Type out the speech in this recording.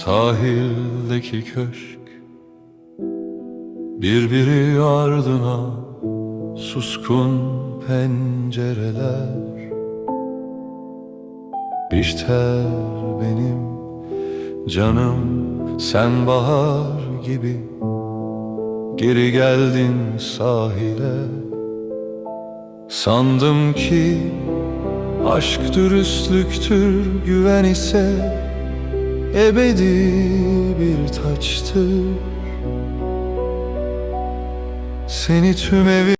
içindeki köşk Birbiri ardına suskun pencereler. Bihter benim canım sen bahar gibi Geri geldin sahile. Sandım ki aşk dürüstlüktür güven ise Ebedi bir taçtır. Seni tüm evi